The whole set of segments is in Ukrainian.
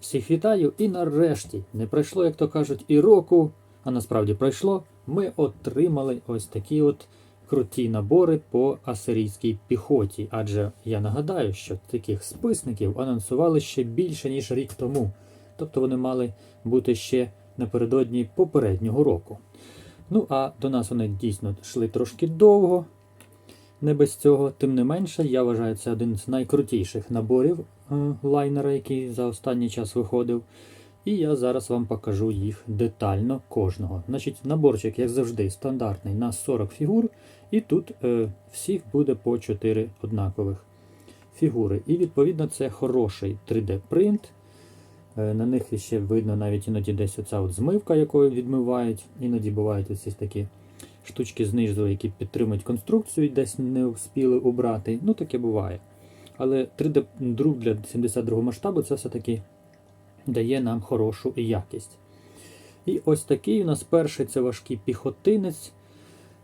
Всіх вітаю і нарешті не пройшло, як то кажуть, і року, а насправді пройшло. Ми отримали ось такі от круті набори по асирійській піхоті. Адже я нагадаю, що таких списників анонсували ще більше ніж рік тому. Тобто вони мали бути ще напередодні попереднього року. Ну а до нас вони дійсно йшли трошки довго. Не без цього, тим не менше, я вважаю, це один з найкрутіших наборів е, лайнера, який за останній час виходив. І я зараз вам покажу їх детально кожного. Значить, наборчик, як завжди, стандартний на 40 фігур, і тут е, всіх буде по 4 однакових фігури. І відповідно це хороший 3D-принт. Е, на них ще видно навіть іноді десь оця от змивка, якою відмивають. Іноді бувають ось такі штучки знизу, які підтримують конструкцію, десь не встигли убрати. Ну, таке буває. Але 3D-друк для 72 масштабу це все-таки дає нам хорошу якість. І ось такий у нас перший це важкий піхотинець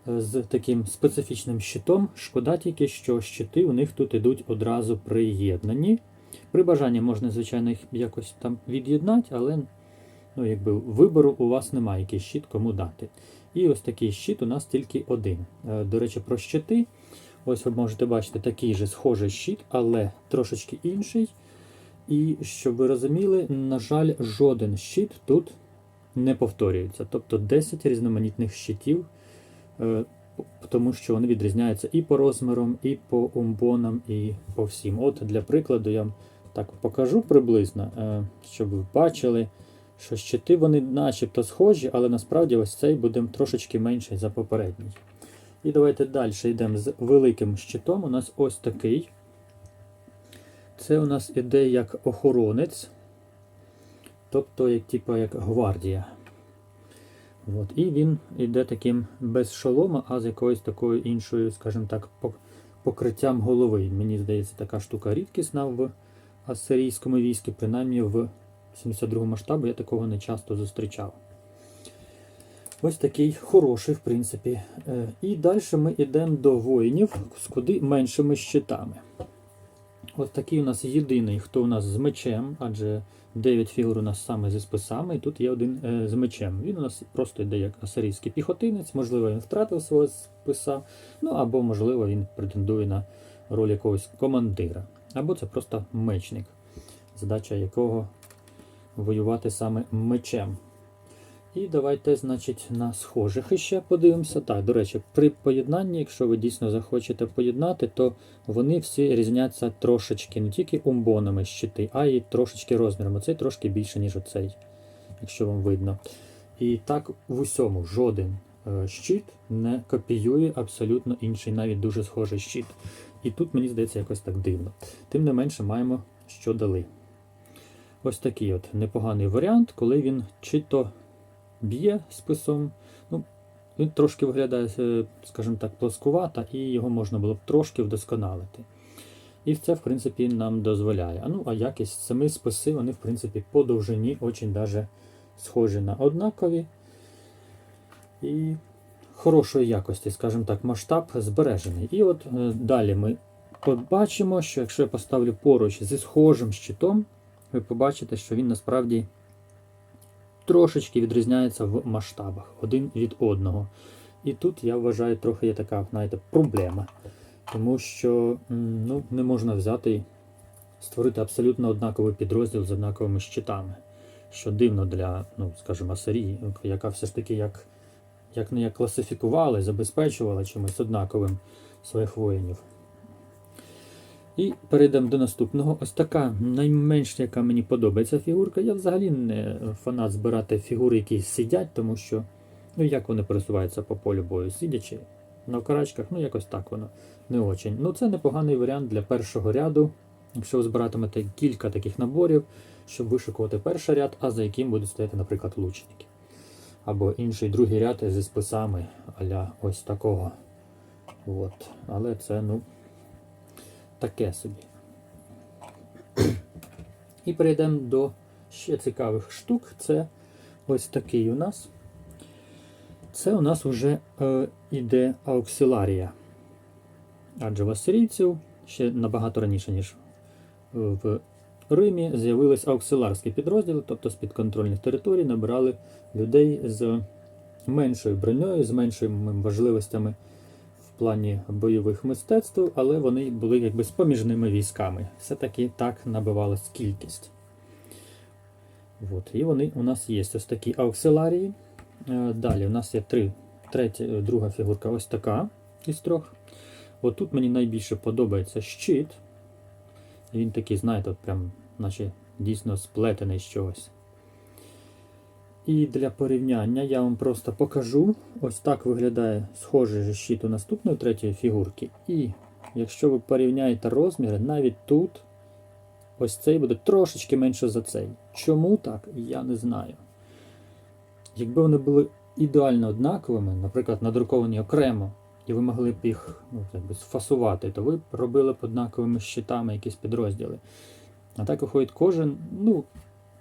е, з таким специфічним щитом. Шкода тільки, що щити у них тут ідуть одразу приєднані. При бажанні можна, звичайно, їх якось там від'єднати, але ну, якби вибору у вас немає, який щит кому дати. І ось такий щит у нас тільки один. Е, До речі, про щити. Ось ви можете бачити такий же схожий щит, але трошечки інший. І щоб ви розуміли, на жаль, жоден щит тут не повторюється. Тобто 10 різноманітних щитів, е, тому що вони відрізняються і по розмірам, і по умбонам, і по всім. От для прикладу я вам так покажу приблизно, е, щоб ви бачили, що щити вони начебто схожі, але насправді ось цей буде трошечки менший за попередній. І давайте далі йдемо з великим щитом. У нас ось такий. Це у нас іде як охоронець, тобто як, типу, як гвардія. От. І він йде таким без шолома, а з якоюсь такою іншою, скажімо так, покриттям голови. Мені здається, така штука рідкісна в асирійському війську, принаймні в 72 масштабу я такого не часто зустрічав. Ось такий хороший, в принципі. Е, І далі ми йдемо до воїнів з куди меншими щитами. Ось такий у нас єдиний, хто у нас з мечем, адже 9 фігур у нас саме зі списами, і тут є один е, з мечем. Він у нас просто йде як асирійський піхотинець, можливо, він втратив свого списа, ну або, можливо, він претендує на роль якогось командира. Або це просто мечник, задача якого воювати саме мечем. І давайте, значить, на схожих іще подивимося. Так, до речі, при поєднанні, якщо ви дійсно захочете поєднати, то вони всі різняться трошечки не тільки умбонами щити, а й трошечки розміром. Оцей трошки більше, ніж оцей, якщо вам видно. І так в усьому жоден е, щит не копіює абсолютно інший, навіть дуже схожий щит. І тут мені здається якось так дивно. Тим не менше маємо, що дали. Ось такий от непоганий варіант, коли він чи то б'є списом. Ну, він трошки виглядає, е, скажімо так, плоскувато, і його можна було б трошки вдосконалити. І це, в принципі, нам дозволяє. А ну, а якість самі списи, вони, в принципі, по довжині очень даже схожі на однакові. І хорошої якості, скажімо так, масштаб збережений. І от е, далі ми побачимо, що якщо я поставлю поруч зі схожим щитом, ви побачите, що він насправді трошечки відрізняється в масштабах один від одного. І тут я вважаю, трохи є така, знаєте, проблема. Тому що ну, не можна взяти і створити абсолютно однаковий підрозділ з однаковими щитами. Що дивно для, ну, скажімо, Асарії, яка все ж таки як, як не як класифікувала, забезпечувала чимось однаковим своїх воїнів. І перейдемо до наступного. Ось така найменш, яка мені подобається фігурка. Я взагалі не фанат збирати фігури, які сидять, тому що ну як вони пересуваються по полю бою, сидячи на карачках, ну якось так воно не очень. Ну це непоганий варіант для першого ряду. Якщо ви збиратимете кілька таких наборів, щоб вишикувати перший ряд, а за яким будуть стояти, наприклад, лучники. Або інший другий ряд зі списами аля ось такого. От. Але це, ну таке собі. І перейдемо до ще цікавих штук. Це ось такий у нас. Це у нас вже е, іде ауксиларія. Адже в асирійців ще набагато раніше, ніж в Римі з'явились ауксиларські підрозділи, тобто з підконтрольних територій набирали людей з меншою броньою, з меншими важливостями плані бойових мистецтв, але вони були якби з поміжними військами. Все-таки так набивалась кількість. От. І вони у нас є ось такі ауксиларії. Е, Далі у нас є три, третя, е, друга фігурка ось така із трьох. От тут мені найбільше подобається щит. Він такий, знаєте, от прям, наче дійсно сплетений з чогось. І для порівняння я вам просто покажу. Ось так виглядає схожий щит у наступної третьої фігурки. І якщо ви порівняєте розміри, навіть тут ось цей буде трошечки менше за цей. Чому так, я не знаю. Якби вони були ідеально однаковими, наприклад, надруковані окремо, і ви могли б їх ну, якби сфасувати, то ви б робили б однаковими щитами якісь підрозділи. А так виходить кожен, ну,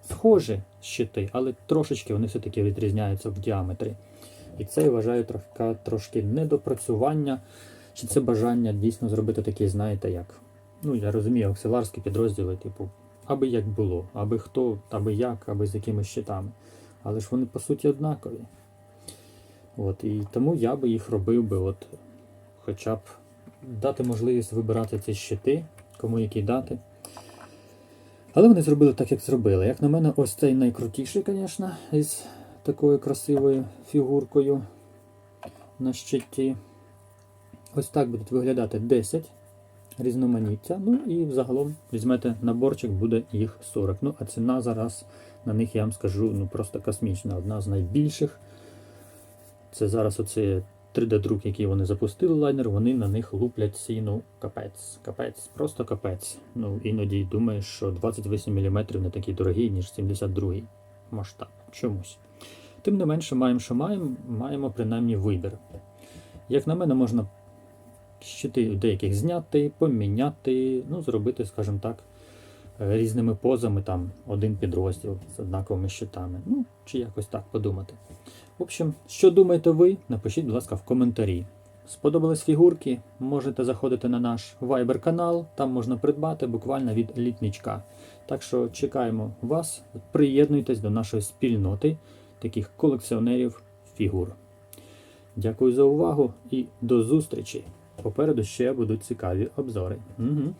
схожі щити, але трошечки вони все-таки відрізняються в діаметрі. І це я вважаю трошки, трошки недопрацювання, чи це бажання дійсно зробити такі, знаєте, як. Ну, я розумію, акселарські підрозділи, типу, аби як було, аби хто, аби як, аби з якими щитами. Але ж вони по суті однакові. От, і тому я би їх робив би, от, хоча б дати можливість вибирати ці щити, кому які дати. Але вони зробили так, як зробили. Як на мене, ось цей найкрутіший, звісно, із такою красивою фігуркою на щиті. Ось так будуть виглядати 10 різноманіття. Ну і взагалом візьмете наборчик, буде їх 40. Ну, а ціна зараз на них я вам скажу ну просто космічна. Одна з найбільших. Це зараз оце 3D-друк, який вони запустили лайнер, вони на них луплять ціну капець. Капець, просто капець. Ну, іноді думаєш, що 28 мм не такий дорогий, ніж 72 масштаб. Чомусь. Тим не менше, маємо, що маємо, маємо принаймні вибір. Як на мене, можна щити деяких зняти, поміняти, ну, зробити, скажімо так, різними позами, там один підрозділ з однаковими щитами. Ну, чи якось так подумати. В общем, що думаєте ви, напишіть, будь ласка, в коментарі. Сподобались фігурки? Можете заходити на наш Viber канал, там можна придбати буквально від літничка. Так що чекаємо вас, приєднуйтесь до нашої спільноти таких колекціонерів фігур. Дякую за увагу і до зустрічі! Попереду ще будуть цікаві обзори. Угу.